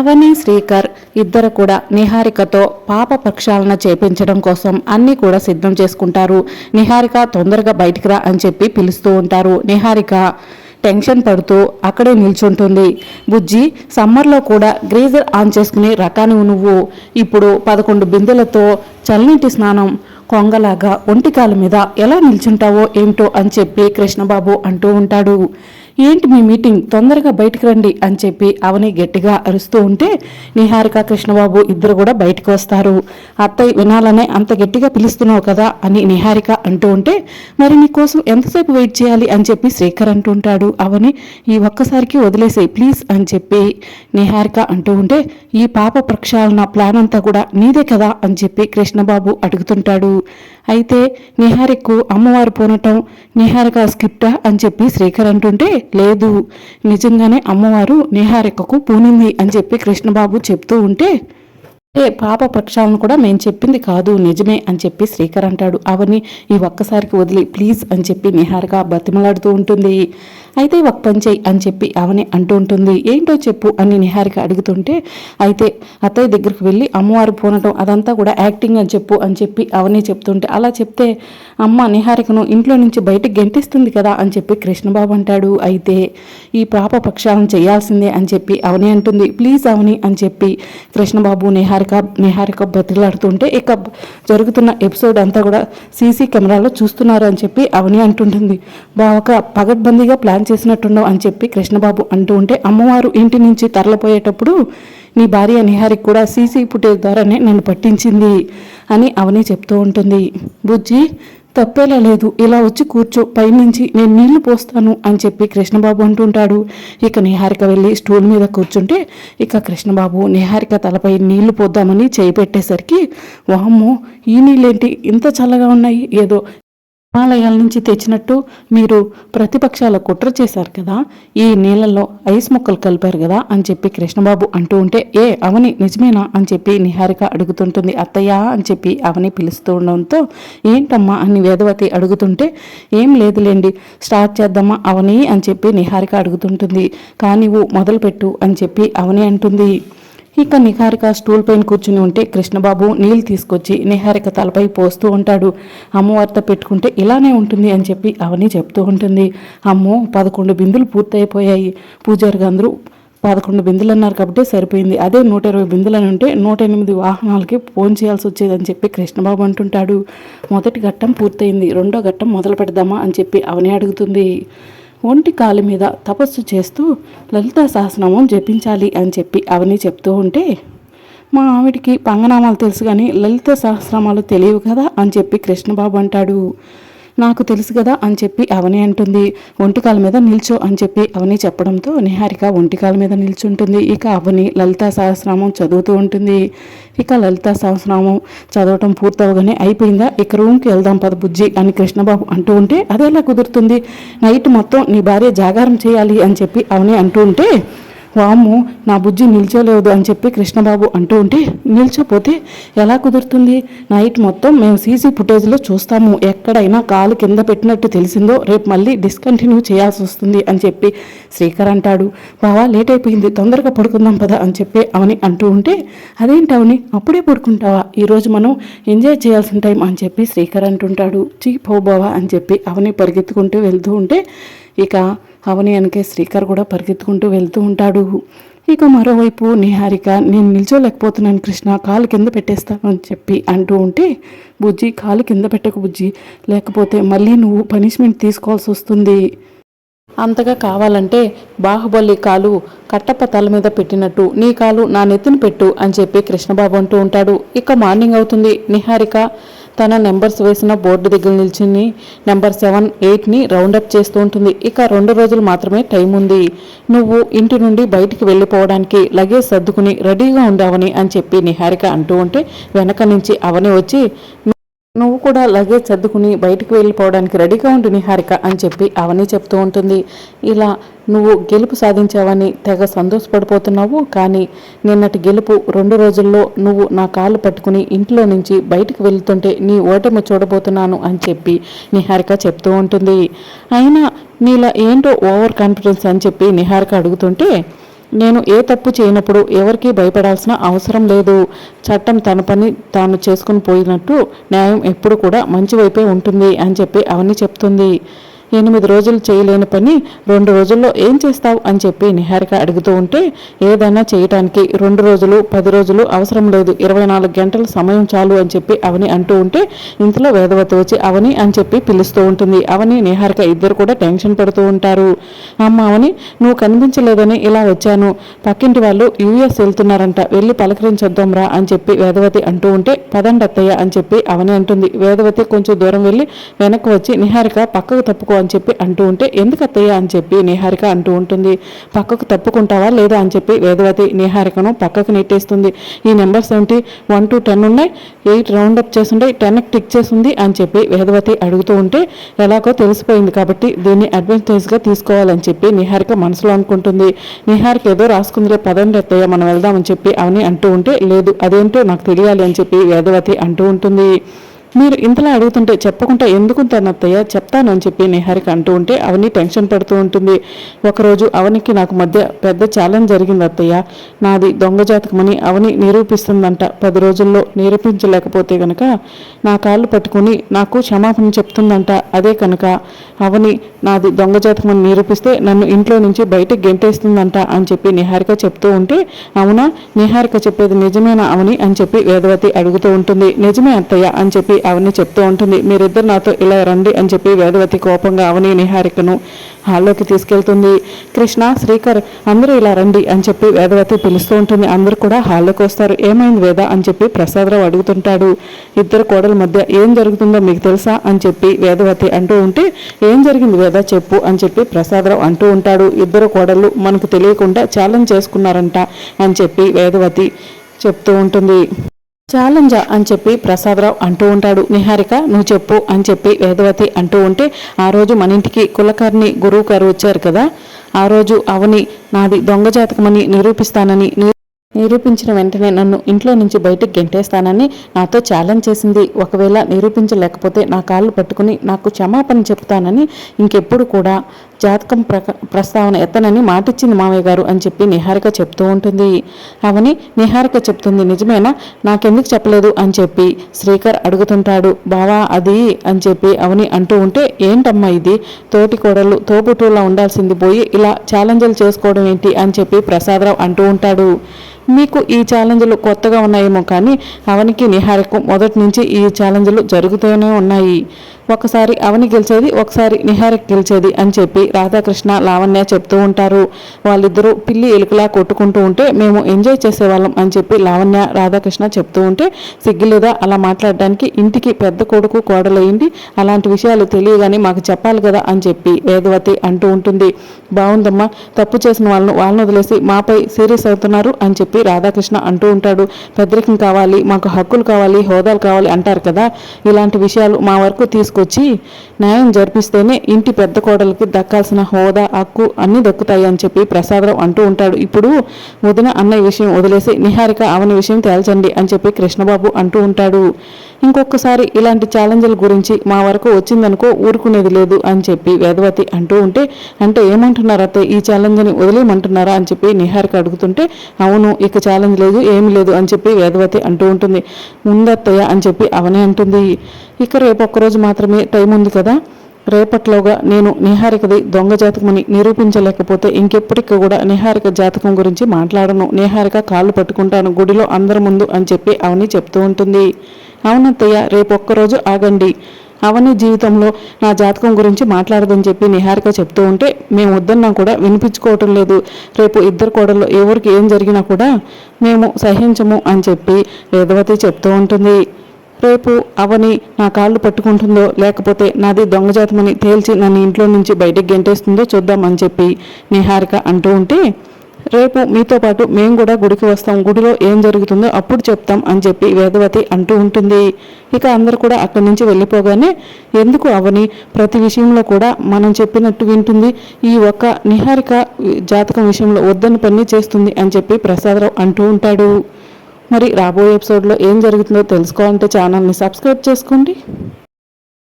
అవని శ్రీకర్ ఇద్దరు కూడా నిహారికతో పాప ప్రక్షాళన చేపించడం కోసం అన్నీ కూడా సిద్ధం చేసుకుంటారు. నిహారిక తొందరగా బయటికి రా అని చెప్పి పిలుస్తూ ఉంటారు. నిహారిక టెన్షన్ పడుతూ అక్కడే నిల్చుంటుంది. బుజ్జి సమ్మర్లో కూడా గ్రీజర్ ఆన్ చేసుకునే రకానివి నువ్వు ఇప్పుడు పదకొండు బిందెలతో చల్లనీటి స్నానం కొంగలాగా ఒంటికాల మీద ఎలా నిల్చుంటావో ఏమిటో అని చెప్పి కృష్ణబాబు అంటూ ఉంటాడు. ఏంటి మీ మీటింగ్? తొందరగా బయటకు రండి అని చెప్పి అవని గట్టిగా అరుస్తూ ఉంటే నిహారిక కృష్ణబాబు ఇద్దరు కూడా బయటకు వస్తారు. అత్తయ్య వినాలనే అంత గట్టిగా పిలుస్తున్నావు కదా అని నిహారిక అంటూ ఉంటే మరి నీకోసం ఎంతసేపు వెయిట్ చేయాలి? అని చెప్పి శ్రీకర్ అంటూ ఉంటాడు. అవని ఈ ఒక్కసారికి వదిలేసేయి ప్లీజ్ అని చెప్పి నిహారిక అంటూ ఉంటే ఈ పాప ప్రక్షాళన ప్లాన్ అంతా కూడా నీదే కదా అని చెప్పి కృష్ణబాబు అడుగుతుంటాడు. అయితే నిహారికకు అమ్మవారు పూనటం నిహారిక స్క్రిప్టా అని చెప్పి శ్రీకర్ అంటుంటే లేదు. నిజంగానే అమ్మవారు నిహారికకు పూనింది అని చెప్పి కృష్ణబాబు చెప్తూ ఉంటే ఏ పాప పక్షాలను కూడా మేము చెప్పింది కాదు నిజమే అని చెప్పి శ్రీకర్ అంటాడు. అవని ఈ ఒక్కసారికి వదిలి ప్లీజ్ అని చెప్పి నిహారిక బతిమలాడుతూ ఉంటుంది. అయితే ఒక పని చేయి అని చెప్పి అవని అంటూ ఉంటుంది. ఏంటో చెప్పు అని నిహారిక అడుగుతుంటే అయితే అత్తయ్య దగ్గరికి వెళ్ళి అమ్మవారు పోనటం అదంతా కూడా యాక్టింగ్ అని చెప్పు అని చెప్పి అవని చెప్తుంటే అలా చెప్తే అమ్మ నిహారికను ఇంట్లో నుంచి బయటకు గెంటిస్తుంది కదా అని చెప్పి కృష్ణబాబు అంటాడు. అయితే ఈ పాప పక్షాలను చేయాల్సిందే అని చెప్పి అవని అంటుంది. ప్లీజ్ అవని అని చెప్పి కృష్ణబాబు నిహారిక నిహారిక బతిలాడుతుంటే ఇక జరుగుతున్న ఎపిసోడ్ అంతా కూడా సీసీ కెమెరాలో చూస్తున్నారు అని చెప్పి అవని అంటుంటుంది. బావక పగడ్బందీగా ప్లాన్ చేసినట్టున్నావు అని చెప్పి కృష్ణబాబు అంటూ ఉంటే అమ్మవారు ఇంటి నుంచి తరలిపోయేటప్పుడు నీ భార్య నిహారికి కూడా సీసీ ఫుటేజ్ ద్వారానే నన్ను పట్టించింది అని అవని చెప్తూ ఉంటుంది. బుజ్జి తప్పేలా లేదు. ఇలా వచ్చి కూర్చో. పైనుంచి నేను నీళ్ళు పోస్తాను అని చెప్పి కృష్ణబాబు అంటుంటాడు. ఇక నిహారిక వెళ్ళి స్టూల్ మీద కూర్చుంటే ఇక కృష్ణబాబు నిహారిక తలపై నీళ్ళు పోద్దామని చేయి పెట్టేసరికి వామ్మో ఈ నీళ్ళేంటి? ఇంత చల్లగా ఉన్నాయి. ఏదో హిమాలయాల నుంచి తెచ్చినట్టు మీరు ప్రతిపక్షాల కుట్ర చేశారు కదా ఈ నీళ్ళల్లో ఐస్ ముక్కలు కలిపారు కదా అని చెప్పి కృష్ణబాబు అంటూ ఉంటే ఏ అవని నిజమేనా అని చెప్పి నిహారిక అడుగుతుంటుంది. అత్తయ్య అని చెప్పి అవని పిలుస్తూ ఉండడంతో ఏంటమ్మా అని వేదవతి అడుగుతుంటే ఏం లేదులేండి స్టార్ట్ చేద్దామా అవని అని చెప్పి నిహారిక అడుగుతుంటుంది. కానీ నువ్వు మొదలుపెట్టు అని చెప్పి అవని అంటుంది. ఇక నిహారిక స్టూల్ పైన కూర్చుని ఉంటే కృష్ణబాబు నీళ్ళు తీసుకొచ్చి నిహారిక తలపై పోస్తూ ఉంటాడు. అమ్మవారితో పెట్టుకుంటే ఇలానే ఉంటుంది అని చెప్పి అవని చెప్తూ ఉంటుంది. అమ్మో పదకొండు బిందులు పూర్తయిపోయాయి. పూజారి అందరూ పదకొండు బిందులు అన్నారు కాబట్టి సరిపోయింది. అదే నూట ఇరవై బిందులు అని ఉంటే నూట ఎనిమిది వాహనాలకి ఫోన్ చేయాల్సి వచ్చేదని చెప్పి కృష్ణబాబు అంటుంటాడు. మొదటి ఘట్టం పూర్తయింది. రెండో ఘట్టం మొదలు పెడదామా అని చెప్పి అవని అడుగుతుంది. ఒంటి కాలు మీద తపస్సు చేస్తూ లలితా సహస్రనామం జపించాలి అని చెప్పి అవని చెప్తూ ఉంటే మా ఆవిడికి పంగనామాలు తెలుసు కానీ లలిత సహస్రనామాలు తెలియవు కదా అని చెప్పి కృష్ణబాబు అంటాడు. నాకు తెలుసు కదా అని చెప్పి అవని అంటుంది. ఒంటికాల మీద నిల్చో అని చెప్పి అవని చెప్పడంతో నిహారిక ఒంటికాల మీద నిల్చుంటుంది. ఇక అవని లలితా సహస్రనామం చదువుతూ ఉంటుంది. ఇక లలితా సహస్రనామం చదవటం పూర్తవగానే అయిపోయిందా? ఇక రూమ్కి వెళ్దాం పద బుజ్జి అని కృష్ణబాబు అంటూ ఉంటే అదేలా కుదురుతుంది? నైట్ మొత్తం నీ భార్య జాగారం చేయాలి అని చెప్పి అవని అంటూ ఉంటే వాము నా బుజ్జి నిల్చోలేదు అని చెప్పి కృష్ణబాబు అంటూ ఉంటే నిల్చోపోతే ఎలా కుదురుతుంది? నైట్ మొత్తం మేము సీసీ ఫుటేజ్లో చూస్తాము. ఎక్కడైనా కాలు కింద పెట్టినట్టు తెలిసిందో రేపు మళ్ళీ డిస్కంటిన్యూ చేయాల్సి వస్తుంది అని చెప్పి శ్రీకర్ అంటాడు. బావా లేట్ అయిపోయింది తొందరగా పడుకుందాం పదా అని చెప్పి అవని అంటూ ఉంటే అదేంటి అవని అప్పుడే పడుకుంటావా? ఈరోజు మనం ఎంజాయ్ చేయాల్సిన టైం అని చెప్పి శ్రీకర్ అంటుంటాడు. చీ పో బావా అని చెప్పి అవని పరిగెత్తుకుంటూ వెళ్తూ ఉంటే ఇక అవని అనకే శ్రీకర్ కూడా పరిగెత్తుకుంటూ వెళ్తూ ఉంటాడు. ఇక మరోవైపు నిహారిక నేను నిల్చోలేకపోతున్నాను కృష్ణ కాలు కింద పెట్టేస్తాను అని చెప్పి అంటూ ఉంటే బుజ్జి కాలు కింద పెట్టకు బుజ్జి లేకపోతే మళ్ళీ నువ్వు పనిష్మెంట్ తీసుకోవాల్సి వస్తుంది. అంతగా కావాలంటే బాహుబలి కాలు కట్టప్ప తల మీద పెట్టినట్టు నీ కాలు నా నెత్తిన పెట్టు అని చెప్పి కృష్ణబాబు అంటూ ఉంటాడు. ఇక మార్నింగ్ అవుతుంది. నిహారిక తన నెంబర్స్ వేసిన బోర్డు దగ్గర నిల్చుని నెంబర్ సెవెన్ ఎయిట్ని రౌండప్ చేస్తూ ఉంటుంది. ఇక రెండు రోజులు మాత్రమే టైం ఉంది. నువ్వు ఇంటి నుండి బయటికి వెళ్ళిపోవడానికి లగేజ్ సర్దుకుని రెడీగా ఉండావని అని చెప్పి నిహారిక అంటూ ఉంటే వెనక నుంచి అవని వచ్చి నువ్వు కూడా లగేజ్ సర్దుకుని బయటికి వెళ్ళిపోవడానికి రెడీగా ఉండు నిహారిక అని చెప్పి అవని చెప్తూ ఉంటుంది. ఇలా నువ్వు గెలుపు సాధించావని తెగ సంతోషపడిపోతున్నావు. కానీ నిన్నటి గెలుపు రెండు రోజుల్లో నువ్వు నా కాళ్ళు పట్టుకుని ఇంట్లో నుంచి బయటికి వెళ్తుంటే నీ ఓటమి చూడబోతున్నాను అని చెప్పి నిహారిక చెప్తూ ఉంటుంది. అయినా నీలా ఏంటో ఓవర్ కాన్ఫిడెన్స్ అని చెప్పి నిహారిక అడుగుతుంటే నేను ఏ తప్పు చేయనప్పుడు ఎవరికీ భయపడాల్సిన అవసరం లేదు. చట్టం తన పని తాను చేసుకుని పోయినట్టు న్యాయం ఎప్పుడు కూడా మంచి వైపే ఉంటుంది అని చెప్పి అవన్నీ చెప్తుంది. ఎనిమిది రోజులు చేయలేని పని రెండు రోజుల్లో ఏం చేస్తావు అని చెప్పి నిహారిక అడుగుతూ ఉంటే ఏదైనా చేయటానికి రెండు రోజులు పది రోజులు అవసరం లేదు ఇరవై నాలుగు గంటల సమయం చాలు అని చెప్పి అవని అంటూ ఉంటే ఇంతలో వేదవతి వచ్చి అవని అని చెప్పి పిలుస్తూ ఉంటుంది. అవని నిహారిక ఇద్దరు కూడా టెన్షన్ పడుతూ ఉంటారు. అమ్మ అవని నువ్వు కనిపించలేదని ఇలా వచ్చాను. పక్కింటి వాళ్ళు యూఎస్ వెళ్తున్నారంట వెళ్ళి పలకరించొద్దాం రా అని చెప్పి వేదవతి అంటూ ఉంటే పదండి అత్తయ్య అని చెప్పి అవని అంటుంది. వేదవతి కొంచెం దూరం వెళ్ళి వెనక్కి వచ్చి నిహారిక పక్కకు తప్పుకో అని చెప్పి అంటూ ఉంటే ఎందుకు అత్తయ్య? అని చెప్పి నిహారిక అంటూ ఉంటుంది. పక్కకు తప్పుకుంటావా లేదా? అని చెప్పి వేదవతి నిహారికను పక్కకు నెట్టేస్తుంది. ఈ నెంబర్స్ ఏంటి? వన్ టు టెన్ ఉన్నాయి. ఎయిట్ రౌండ్ అప్ చేస్తుంటాయి టెన్కి టిక్ చేసింది అని చెప్పి వేదవతి అడుగుతూ ఉంటే ఎలాగో తెలిసిపోయింది కాబట్టి దీన్ని అడ్వాంటేజ్గా తీసుకోవాలని చెప్పి నిహారిక మనసులో అనుకుంటుంది. నిహారిక ఏదో రాసుకుందిలే పదండి అత్తయ్య మనం వెళ్దామని చెప్పి అవని అంటూ ఉంటే లేదు అదేంటో నాకు తెలియాలి అని చెప్పి వేదవతి అంటూ ఉంటుంది. మీరు ఇంతలా అడుగుతుంటే చెప్పకుండా ఎందుకు అత్తయ్య చెప్తానని చెప్పి నిహారిక అంటూ ఉంటే అవని టెన్షన్ పడుతూ ఉంటుంది. ఒకరోజు అవనికి నాకు మధ్య పెద్ద ఛాలెంజ్ జరిగింది అత్తయ్య. నాది దొంగ జాతకమని అవని నిరూపిస్తుందంట. పది రోజుల్లో నిరూపించలేకపోతే గనక నా కాళ్ళు పట్టుకుని నాకు క్షమాపణ చెప్తుందంట. అదే కనుక అవని నాది దొంగ జాతకమని నిరూపిస్తే నన్ను ఇంట్లో నుంచి బయటకు గెంటేస్తుందంట అని చెప్పి నిహారిక చెప్తూ ఉంటే అవునా? నిహారిక చెప్పేది నిజమేనా అవని అని చెప్పి వేదవతి అడుగుతూ ఉంటుంది. నిజమే అత్తయ్య అని చెప్పి అవని చెప్తూ ఉంటుంది మీరిద్దరు నాతో ఇలా రండి అని చెప్పి వేదవతి కోపంగా అవని నిహారికను హాల్లోకి తీసుకెళ్తుంది. కృష్ణ శ్రీకర్ అందరూ ఇలా రండి అని చెప్పి వేదవతి పిలుస్తూ ఉంటుంది. అందరూ కూడా హాల్లోకి వస్తారు. ఏమైంది వేద? అని చెప్పి ప్రసాదరావు అడుగుతుంటాడు. ఇద్దరు కోడల మధ్య ఏం జరుగుతుందో మీకు తెలుసా? అని చెప్పి వేదవతి అంటూ ఉంటే ఏం జరిగింది వేద? చెప్పు అని చెప్పి ప్రసాదరావు అంటూ ఉంటాడు. ఇద్దరు కోడళ్ళు మనకు తెలియకుండా ఛాలెంజ్ చేసుకున్నారంట అని చెప్పి వేదవతి చెప్తూ ఉంటుంది. ఛాలెంజా అని చెప్పి ప్రసాదరావు అంటూ ఉంటాడు. నిహారిక నువ్వు చెప్పు అని చెప్పి వేదవతి అంటూ ఉంటే ఆ రోజు మన ఇంటికి కులకర్ణి గురువు గారు వచ్చారు కదా. ఆ రోజు అవని నాది దొంగ జాతకమని నిరూపిస్తానని నిరూపించిన వెంటనే నన్ను ఇంట్లో నుంచి బయటకు గెంటేస్తానని నాతో ఛాలెంజ్ చేసింది. ఒకవేళ నిరూపించలేకపోతే నా కాళ్ళు పట్టుకుని నాకు క్షమాపణ చెప్తానని ఇంకెప్పుడు కూడా జాతకం ప్రక ప్రస్తావన ఎత్తనని మాటిచ్చింది మామయ్య గారు అని చెప్పి నిహారిక చెప్తూ ఉంటుంది. అవని నిహారిక చెప్తుంది నిజమేనా? నాకెందుకు చెప్పలేదు? అని చెప్పి శ్రీకర్ అడుగుతుంటాడు. బావా అది అని చెప్పి అవని అంటూ ఉంటే ఏంటమ్మా ఇది? తోటి కోడలు తోపుటూలా ఉండాల్సింది పోయి ఇలా ఛాలెంజ్లు చేసుకోవడం ఏంటి? అని చెప్పి ప్రసాదరావు అంటూ ఉంటాడు. మీకు ఈ ఛాలెంజ్లు కొత్తగా ఉన్నాయేమో కానీ అవనికి నిహారకు మొదటి నుంచి ఈ ఛాలెంజ్లు జరుగుతూనే ఉన్నాయి. ఒకసారి అవని గెలిచేది ఒకసారి నిహారికి గెలిచేది అని చెప్పి రాధాకృష్ణ లావణ్య చెప్తూ ఉంటారు. వాళ్ళిద్దరూ పిల్లి ఎలుకలా కొట్టుకుంటూ ఉంటే మేము ఎంజాయ్ చేసేవాళ్ళం అని చెప్పి లావణ్య రాధాకృష్ణ చెప్తూ ఉంటే సిగ్గులేదా? అలా మాట్లాడడానికి ఇంటికి పెద్ద కొడుకు కోడలయ్యింది. అలాంటి విషయాలు తెలియగానే మాకు చెప్పాలి కదా అని చెప్పి వేదవతి అంటూ ఉంటుంది. బాగుందమ్మా తప్పు చేసిన వాళ్ళను వాళ్ళని వదిలేసి మాపై సీరియస్ అవుతున్నారు అని చెప్పి రాధాకృష్ణ అంటూ ఉంటాడు. పెద్దరికం కావాలి మాకు హక్కులు కావాలి హోదాలు కావాలి అంటారు కదా. ఇలాంటి విషయాలు మా వరకు తీసుకొచ్చి న్యాయం జరిపిస్తేనే ఇంటి పెద్ద కోడలికి దక్కాల్సిన హోదా హక్కు అన్నీ దక్కుతాయి అని చెప్పి ప్రసాదరావు అంటూ ఉంటాడు. ఇప్పుడు వదిన అన్నయ్య విషయం వదిలేసి నిహారిక అవని విషయం తేల్చండి అని చెప్పి కృష్ణబాబు అంటూ ఉంటాడు. ఇంకొకసారి ఇలాంటి ఛాలెంజ్ల గురించి మా వరకు వచ్చిందనుకో ఊరుకునేది లేదు అని చెప్పి వేదవతి అంటూ ఉంటే అంటే ఏమంటున్నారు అత్తే ఈ ఛాలెంజ్ని వదిలేయమంటున్నారా అని చెప్పి నిహారిక అడుగుతుంటే అవును ఇక ఛాలెంజ్ లేదు ఏమి లేదు అని చెప్పి వేదవతి అంటూ ఉంటుంది. ముందత్తయ్య అని చెప్పి అవనే అంటుంది. ఇక రేపు ఒక్కరోజు మాత్రమే టైం ఉంది కదా? రేపట్లోగా నేను నిహారికది దొంగ జాతకమని నిరూపించలేకపోతే ఇంకెప్పటికీ కూడా నిహారిక జాతకం గురించి మాట్లాడను. నిహారిక కాళ్ళు పట్టుకుంటాను. గుడిలో అందరి ముందు అని చెప్పి అవని చెప్తూ ఉంటుంది. అవునత్తయ్య రేపు ఒక్కరోజు ఆగండి. అవని జీవితంలో నా జాతకం గురించి మాట్లాడదని చెప్పి నిహారిక చెప్తూ ఉంటే మేము వద్దన్నా కూడా వినిపించుకోవటం లేదు. రేపు ఇద్దరు కోడల్లో ఎవరికి ఏం జరిగినా కూడా మేము సహించము అని చెప్పి వేదవతి చెప్తూ ఉంటుంది. రేపు అవని నా కాళ్ళు పట్టుకుంటుందో లేకపోతే నాది దొంగజాతమని తేల్చి నన్ను ఇంట్లో నుంచి బయటకు గెంటేస్తుందో చూద్దామని చెప్పి నిహారిక అంటూ ఉంటే రేపు మీతో పాటు మేము కూడా గుడికి వస్తాం. గుడిలో ఏం జరుగుతుందో అప్పుడు చెప్తాం అని చెప్పి వేదవతి అంటూ ఉంటుంది. ఇక అందరు కూడా అక్కడి నుంచి వెళ్ళిపోగానే ఎందుకు అవని? ప్రతి విషయంలో కూడా మనం చెప్పినట్టు వింటుంది. ఈ ఒక్క నిహారిక జాతకం విషయంలో వద్దని పని చేస్తుంది అని చెప్పి ప్రసాదరావు అంటూ ఉంటాడు. మరి రాబోయే ఎపిసోడ్లో ఏం జరుగుతుందో తెలుసుకోవాలంటే ఛానల్ని సబ్స్క్రైబ్ చేసుకోండి.